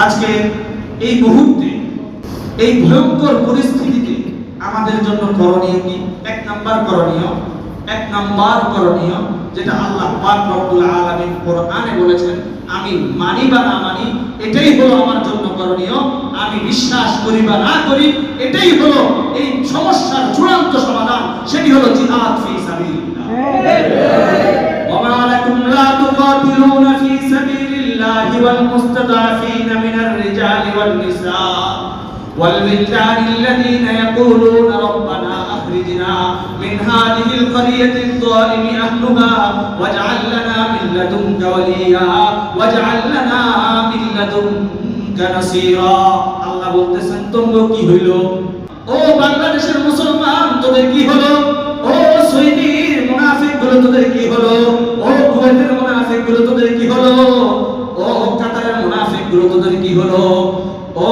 আজকে এই মুহূর্তে এই ভয়ঙ্কর পরিস্থিতিকে আমাদের জন্য করণীয় কি? এক নাম্বার করণীয় এক নাম্বার করণীয় যেটা আল্লাহ পাক রব্বুল আলামিন কোরআনে বলেছেন আমি মানি বা না মানি এটাই হলো আমার জন্য করণীয়। আমি বিশ্বাস করি বা না করি এটাই হলো এই সমস্যার চূড়ান্ত সমাধান সেটি হলো জিহাদ ফি সাবিলিল্লাহ। হ্যাঁ। ওয়া মা লাকুম লা তুকাতিলুনা ফি সাবিলিল্লাহি ওয়াল মুস্তাদাফিন والولدان الذين يقولون ربنا أخرجنا من هذه القرية الظالم أهلها واجعل لنا من لدنك وليا واجعل لنا من لدنك نصيرا আল্লাহ বলতেছেন তোমরা কি হইল ও বাংলাদেশের মুসলমান তোদের কি হলো ও সৌদির মুনাফিক গুলো তোদের কি হলো ও কুয়েতের মুনাফিক গুলো তোদের কি হলো ও কাতারের মুনাফিক গুলো তোদের কি হলো ও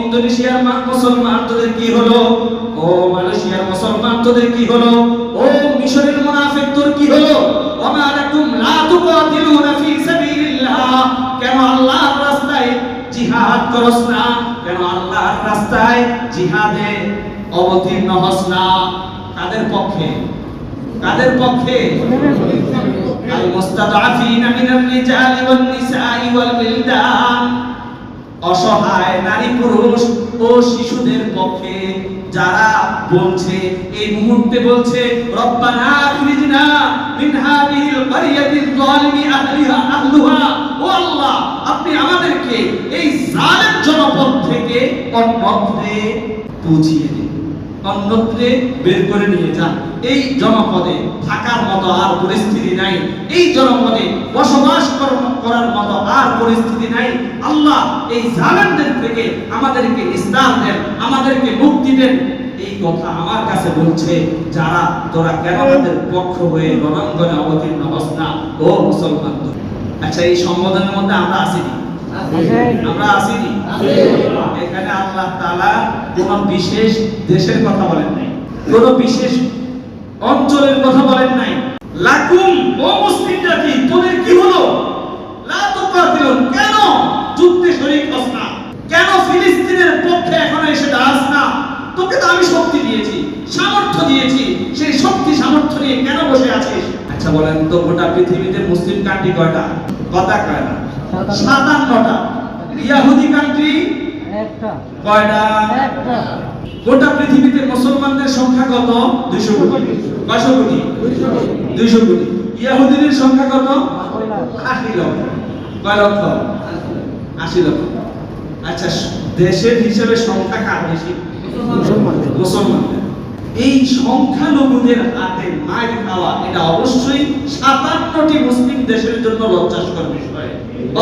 ইন্দোনেশিয়ার মুসলমান, তোদের কি হলো? ও মালয়েশিয়ার মুসলমান, তোদের কি হলো? ও মিশরের মুনাফিক, তোর কি হলো? ওমা লাকুম লা তুকাতিলুনা ফি সাবিলিল্লাহ। কেন আল্লাহর রাস্তায় জিহাদ করস না? কেন আল্লাহর রাস্তায় জিহাদে অবতীর্ণ হস না? কাদের পক্ষে? কাদের পক্ষে? রিজালি ওয়ান নিসাই ওয়াল বিলদান অসহায় নারী পুরুষ ও শিশুদের পক্ষে যারা বলছে, এই মুহূর্তে বলছে, রব্বানা আখরিজনা মিন হাদিহিল কারিয়াতিল যালিমি আহলিহা আহলুহা। ও আল্লাহ, আপনি আমাদেরকে এই জালেম জনপদ থেকে পৌঁছিয়ে দিন। অন্যত্রে বের করে নিয়ে যান। এই জনপদে থাকার মতো আর পরিস্থিতি নাই। এই জনপদে বসবাস করার মতো আর পরিস্থিতি নাই। আল্লাহ এই জালেমদের থেকে আমাদেরকে ইসলাম দেন, আমাদেরকে মুক্তি দেন। এই কথা আমার কাছে বলছে, যারা, তোরা কেন আমাদের পক্ষ হয়ে রণাঙ্গনে অবতীর্ণ না? ও মুসলমান আচ্ছা এই সম্বোধনের মধ্যে আমরা আসিনি। আমরা কোন যুদ্ধে শরীক না? কেন ফিলিস্তিনের পক্ষে এখন এসে দাঁড়াস না? তোকে তো আমি শক্তি দিয়েছি, সামর্থ্য দিয়েছি, সেই শক্তি সামর্থ্য নিয়ে কেন বসে আছিস? আচ্ছা বলেন তো, গোটা পৃথিবীতে মুসলিম কান্ট্রি কয়টা? কথা কয় না। সাতান্নটা। ইয়াহুদি কান্ট্রি কয়টা? গোটা পৃথিবীতে মুসলমানদের সংখ্যা কত? দুইশো কোটি। কয়শো কোটি? দুইশো কোটি। ইয়াহুদিদের সংখ্যা কত? আশি লক্ষ। কয় লক্ষ? আশি লক্ষ। আচ্ছা দেশের হিসেবে সংখ্যা কার বেশি? মুসলমানদের। এই সংখ্যালঘুদের হাতে মায়ের খাওয়া, এটা অবশ্যই সাতান্নটি মুসলিম দেশের জন্য লজ্জাস্কর বিষয়,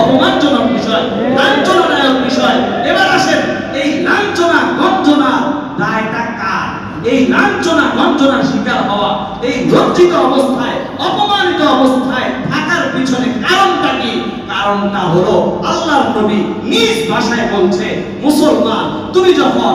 অপমানজনক বিষয়, লাঞ্ছনাদায়ক বিষয়। এবার আসেন, এই লাঞ্ছনা গঞ্জনা দায়টা কার? এই লাঞ্ছনা গঞ্জনার শিকার হওয়া, এই লজ্জিত অবস্থায়, অপমানিত অবস্থায় থাকার পিছনে কারণটা কি? কারণটা হলো আল্লাহর নবী নিজ ভাষায় বলছে, মুসলমান, তুমি যখন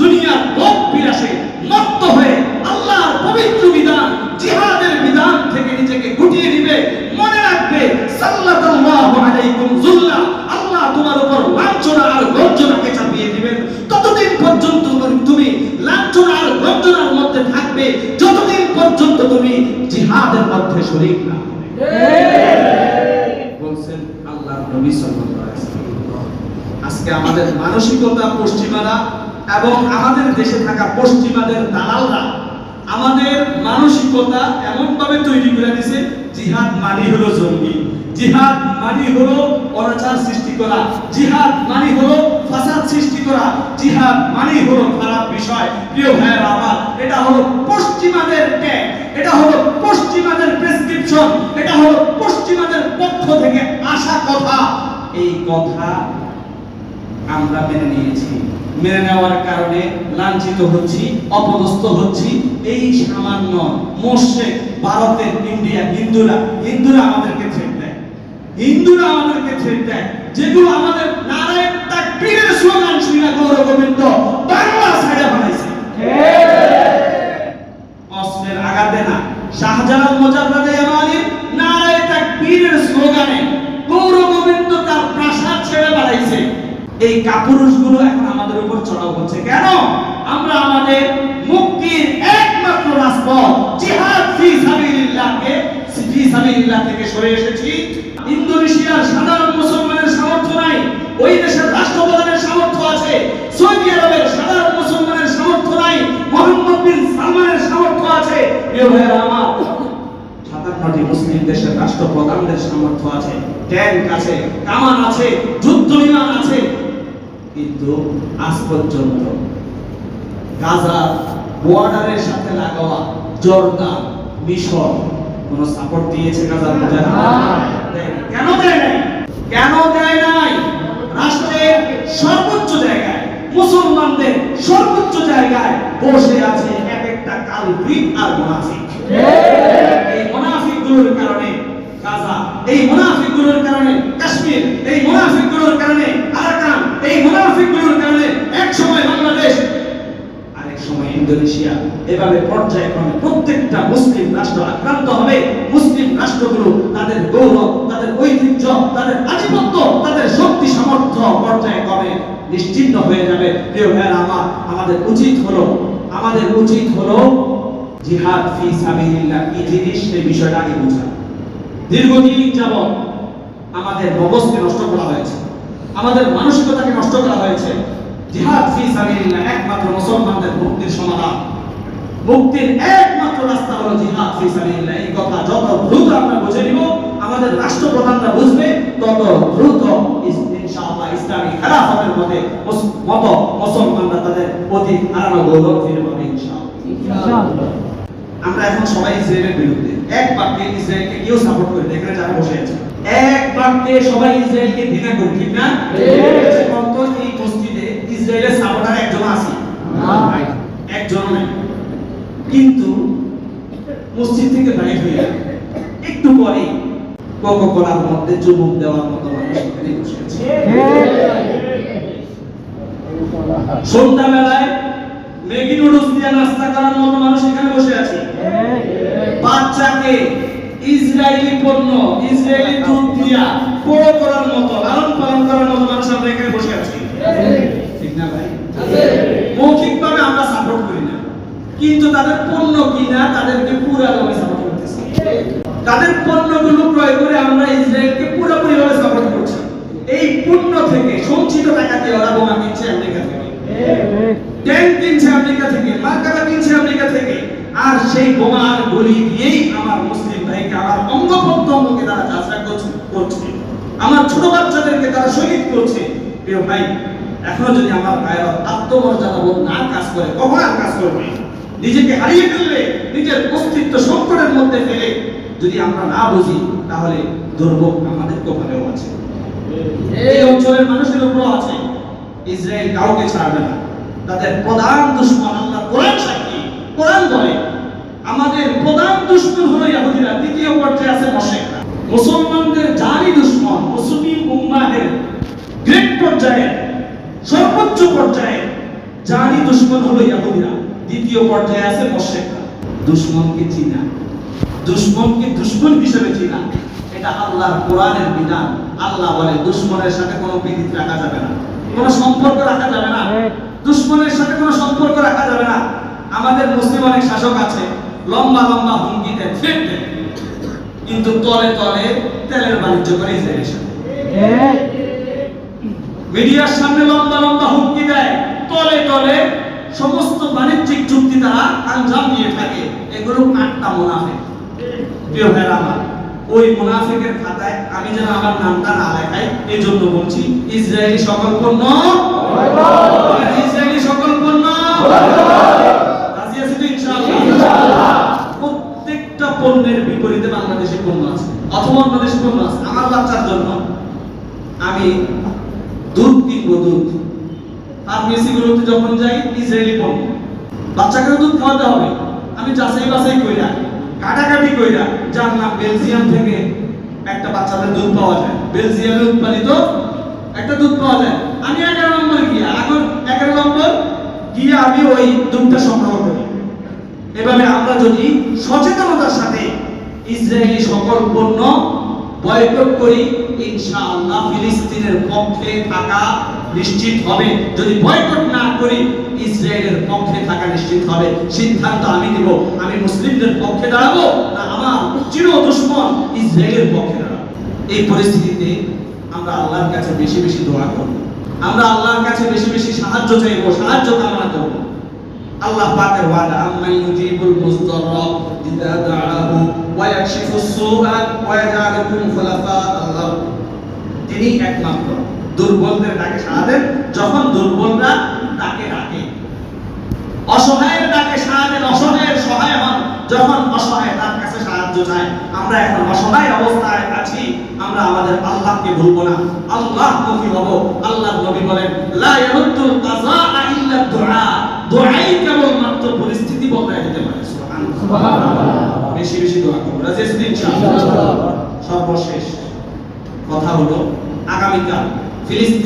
দুনিয়ার ভোগ বিলাসে মত্ত হয়ে আল্লাহর পবিত্র বিধান, জিহাদের বিধান থেকে নিজেকে গুটিয়ে দিবে মনে রাখবে, সাল্লাল্লাহু আলাইকুম যুল্লা আল্লাহ তোমার উপর লাঞ্ছনা আর গঞ্জনাকে চাপিয়ে দিবেন। ততদিন পর্যন্ত তুমি লাঞ্ছনা আর গঞ্জনার মধ্যে থাকবে, যতদিন পর্যন্ত তুমি জিহাদের মধ্যে শরীক না বলছেন আল্লাহর নবী সাল্লাল্লাহু আলাইহি আজকে আমাদের মানসিকতা, পশ্চিমারা এবং আমাদের দেশে থাকা পশ্চিমাদের দালালরা আমাদের মানসিকতা এমন ভাবে তৈরি করে দিছে, জিহাদ মানে হলো জঙ্গি। জিহাদ মানে হলো অনাচার সৃষ্টি করা। জিহাদ মানে হলো ফাসাদ সৃষ্টি করা। জিহাদ মানে হলো খারাপ বিষয়। প্রিয় ভাইয়েরা আমার, এটা হলো পশ্চিমাদের ট্যাগ এটা হলো পশ্চিমাদের প্রেসক্রিপশন এটা হলো পশ্চিমাদের পক্ষ থেকে আসা কথা। এই কথা আমরা মেনে নিয়েছি। মেনে নেওয়ার কারণে লাঞ্ছিত হচ্ছি অপদস্থ হচ্ছি। এই সামান্য মোশেক ভারতের ইন্ডিয়া হিন্দুরা হিন্দুরা আমাদেরকে থ্রেট দেয়। হিন্দুরা আমাদেরকে থ্রেট দেয়। যেগুলো আমাদের নারায়ণ তাকবীরের স্লোগান শুনে গৌর গোবিন্দ বাংলা সাইডে বানাইছে। অস্ত্রের আঘাতে না শাহজালাল মোজাদ্দাদে আমানির নারায়ে তাকবীরের স্লোগানে গৌর গোবিন্দ তার প্রাসাদ ছেড়ে বাড়াইছে এই কাপুরুষগুলো এখন আমাদের উপর চড়াও হচ্ছে কেন? আমরা আমাদের মুক্তির একমাত্র রাজপথ থেকে সরে এসেছি। ইন্দোনেশিয়ার সাধারণ মুসলমানের সামর্থ্য নাই, ওই দেশের রাষ্ট্রপ্রধানের সামর্থ্য আছে, সৌদি আরবের সাধারণ মুসলমানের সামর্থ্য নাই, মোহাম্মদ বিন সালমানের সামর্থ্য আছে। প্রিয় ভাইয়েরা আমার সাতান্নটি মুসলিম দেশের রাষ্ট্রপ্রধানদের সামর্থ্য আছে ট্যাঙ্ক আছে, কামান আছে যুদ্ধ বিমান আছে কিন্তু আজ পর্যন্ত গাজা বর্ডারের সাথে লাগাওয়া জর্দান মিশর কোন সাপোর্ট দিয়েছে গাজার মুজাহিদ কেন দেয় নাই? কেন দেয় নাই? রাষ্ট্রের সর্বোচ্চ জায়গায় মুসলমানদের সর্বোচ্চ জায়গায় বসে আছে এক একটা কালপ্রিট আর মুনাফিক। এই মুনাফিকগুলোর কারণে গাজা এই মুনাফিকগুলোর কারণে কাশ্মীর এই মুনাফিকগুলোর কারণে আরাকান এই মুনাফিকগুলোর কারণে এক সময় বাংলাদেশ, আরেক সময় ইন্দোনেশিয়া, এভাবে পর্যায়ক্রমে প্রত্যেকটা মুসলিম রাষ্ট্র আক্রান্ত হবে। মুসলিম রাষ্ট্রগুলো তাদের গৌরব তাদের ঐতিহ্য, তাদের আধিপত্য, তাদের শক্তি সামর্থ্য পর্যায়ক্রমে নিশ্চিন্ন হয়ে যাবে। প্রিয় ভাইয়েরা, আমার, আমাদের উচিত হলো, আমাদের উচিত হলো জিহাদ ফি সাবিলিল্লাহ, কি জিনিস সেই বিষয়টা আগে বোঝা। দীর্ঘদিন যাবৎ আমাদের মগজকে নষ্ট করা হয়েছে। আমাদের মানসিকতাকে নষ্ট করা হয়েছে। জিহাদ ফি সাবিলিল্লাহ একমাত্র মুসলমানদের মুক্তির সমাধান। মুক্তির একমাত্র রাস্তা হলো জিহাদ ফি সাবিলিল্লাহ। এই কথা যত দ্রুত আমরা বুঝে নিব আমাদের রাষ্ট্রপ্রধানরা বুঝবে তত দ্রুত ইনশাআল্লাহ ইসলামী খেলাফতের মতে মত মুসলমানরা তাদের অতীত হারানো গৌরব ফিরে পাবে ইনশাআল্লাহ। আমরা এখন সবাই ইসরায়েলের বিরুদ্ধে। এক বাক্যে ইসরায়েলকে কেউ সাপোর্ট করে না, এখানে যারা বসে আছে। এক বাক্যে সবাই ইসরায়েলকে ঘৃণা করি ঠিক না? এই মসজিদে ইসরায়েলের সাপোর্টার একজন আছে। একজন নাই। কিন্তু মসজিদ থেকে বাইরে হয়ে একটু পরে কোকো কোলার মধ্যে চুমুক দেওয়ার মতো সন্ধ্যাবেলায় ম্যাগি নুডলস দিয়ে নাস্তা করার মতো মানুষ এখানে বসে আছে। বাচ্চাকে ইসরায়েলি পণ্য ইসরায়েলি দুধ দিয়া বড় করার মতো লালন পালন করার মতো মানুষ আমরা এখানে বসে আছি। ঠিক না ভাই? মৌখিকভাবে আমরা সাপোর্ট করি না। কিন্তু তাদের পণ্য কিনা তাদেরকে পুরাভাবে সাপোর্ট করতেছি। তাদের পণ্যগুলো ক্রয় করে আমরা ইসরায়েলকে পুরোপুরিভাবে সাপোর্ট করছি। এই পণ্য থেকে সঞ্চিত টাকা দিয়ে ওরা বোমা কিনছে আমেরিকা থেকে। ট্যাঙ্ক কিনছে আমেরিকা থেকে মার্কাটা কিনছে আমেরিকা থেকে। আর সেই বোমা আর গুলি দিয়েই আমার মুসলিম ভাইকে আমার অঙ্গ প্রত্যঙ্গকে তারা যাত্রা করছে করছে। আমার ছোট বাচ্চাদেরকে তারা শহীদ করছে। প্রিয় ভাই, এখনও যদি আমার ভাইয়ের আত্মমর্যাদা বোধ না কাজ করে, কখন আর কাজ করবে নিজেকে হারিয়ে ফেললে, নিজের অস্তিত্ব সংকটের মধ্যে ফেলে যদি আমরা না বুঝি, তাহলে দুর্ভোগ আমাদের কপালেও আছে। এই অঞ্চলের মানুষের উপর আছে। ইসরায়েল কাউকে ছাড়বে না। তাদের প্রধান দুশ্মন আল্লাহ কোরআন সাক্ষী কোরআন বলে আমাদের প্রধান দুশ্মন হলো ইহুদিরা দ্বিতীয় পর্যায়ে আছে মুশরিকরা মুসলমানদের জানি দুশ্মন মুসলিম উম্মাহের গ্রেট পর্যায়ে সর্বোচ্চ পর্যায়ে জানি দুশ্মন হলো ইহুদিরা দ্বিতীয় পর্যায়ে আছে মুশরিকরা দুশ্মনকে চিনা দুশ্মনকে দুশ্মন হিসেবে চিনা এটা আল্লাহর কোরআনের বিধান। আল্লাহ বলে দুশ্মনের সাথে কোনো প্রীতি রাখা যাবে না। কোনো সম্পর্ক রাখা যাবে না। দুশ্মনের সাথে কোনো সম্পর্ক রাখা যাবে না। আমাদের মুসলিম অনেক শাসক আছে লম্বা লম্বা হুমকি দেয় থ্রেট দেয়। কিন্তু তলে তলে তেলের বাণিজ্য করে ইসরায়েলের সাথে। মিডিয়ার সামনে লম্বা লম্বা হুমকি দেয়। তলে তলে সমস্ত বাণিজ্যিক চুক্তি তারা আঞ্জাম দিয়ে থাকে। এগুলো আটটা মুনাফে প্রিয় ভাইরা আমার ওই মুনাফিকের খাতায় আমি যেন আমার নামটা না লেখাই এই জন্য বলছি ইসরায়েলি সকল পণ্য ইসরায়েলি সকল পণ্য রাজি আছি তো ইনশাআল্লাহ প্রত্যেকটা পণ্যের বিপরীতে বাংলাদেশে পণ্য আছে অথবা অন্য দেশে পণ্য আছে আমার বাচ্চার জন্য আমি দুধ কিনবো দুধ ফার্মেসিগুলোতে যখন যাই ইসরায়েলি পণ্য বাচ্চাকে দুধ খাওয়াতে হবে আমি যাচাই বাছাই কইরা কাটাকাটি কইরা যার নাম বেলজিয়াম থেকে একটা বাচ্চাদের দুধ পাওয়া যায়। বেলজিয়ামে উৎপাদিত একটা দুধ পাওয়া যায়। আমি এগারো নম্বর গিয়া এখন এগারো নম্বর গিয়ে আমি ওই দুধটা সংগ্রহ করি। এভাবে আমরা যদি সচেতনতার সাথে ইসরায়েলি সকল পণ্য বয়কট করি, ইনশাআল্লাহ ফিলিস্তিনের পক্ষে থাকা নিশ্চিত হবে। যদি বয়কট না করি, ইসরায়েলের পক্ষে থাকা নিশ্চিত হবে। সিদ্ধান্ত আমি নিব আমি মুসলিমদের পক্ষে দাঁড়াবো না আমার চির দুশ্মন ইসরায়েলের পক্ষে দাঁড়াবো। এই পরিস্থিতিতে আমরা আল্লাহর কাছে বেশি বেশি দোয়া করব। আমরা আল্লাহর কাছে বেশি বেশি সাহায্য চাইব, সাহায্য কামনা করব। আল্লাহ পাকের ওয়াদা, আম্মান ইউজিবুল মুজদাররা ইযা দাআহু ওয়া ইয়াকশিফুস সুআ ওয়া ইয়াজআলুকুম খুলাফা আল্লাহ। তিনি একমাত্র। দুর্বলদের ডাকে সাড়া দেন যখন দুর্বলরা তাকে ডাকে। অসহায়ের ডাকে সাড়া দেন অসহায়ের সহায় হন। যখন অসহায় তার কাছে সাহায্য চায় আমরা এখন অসহায় অবস্থায় আছি আমরা আমাদের আল্লাহকে ভুলবো না। আল্লাহ মুখী হব আল্লাহ নবী বলেন লা ইয়ারুদ্দুল কাযা ইল্লা দুআ দুআই কেবল মাত্র পরিস্থিতি বদলায় দিতে পারে। সুবহানাল্লাহ। বেশি বেশি দোয়া করব রাজি আছেন ইনশাআল্লাহ। সর্বশেষ কথা হলো আগামীকাল ফিলিস্তিন